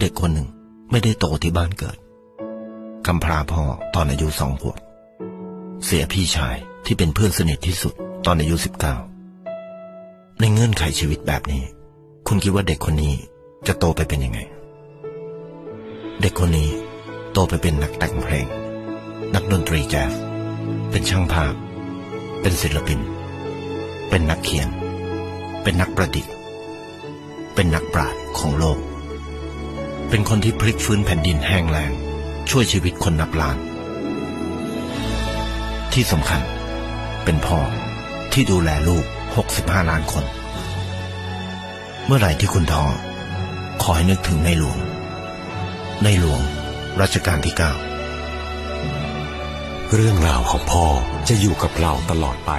เด็กคนหนึ่งไม่ได้โตที่บ้านเกิดกำพร้าพ่อตอนอายุสองขวบ เสียพี่ชายที่เป็นเพื่อนสนิทที่สุดตอนอายุสิบเก้าในเงื่อนไขชีวิตแบบนี้ คุณคิดว่าเด็กคนนี้จะโตไปเป็นยังไง เด็กคนนี้โตไปเป็นนักแต่งเพลง นักดนตรีแจ๊สเป็นช่างภาพ เป็นศิลปิน เป็นนักเขียน เป็นนักประดิษฐ์ เป็นนักปราชญ์ของโลก เป็นคนที่พลิกฟื้นแผ่นดินแห้งแล้งช่วยชีวิตคนนับล้าน ที่สำคัญ เป็นพ่อที่ดูแลลูก 65 ล้านคน เมื่อไหร่ที่คุณท้อขอให้นึกถึงในหลวง ในหลวงรัชกาลที่ 9 เรื่องราวของพ่อจะอยู่กับเราตลอดไป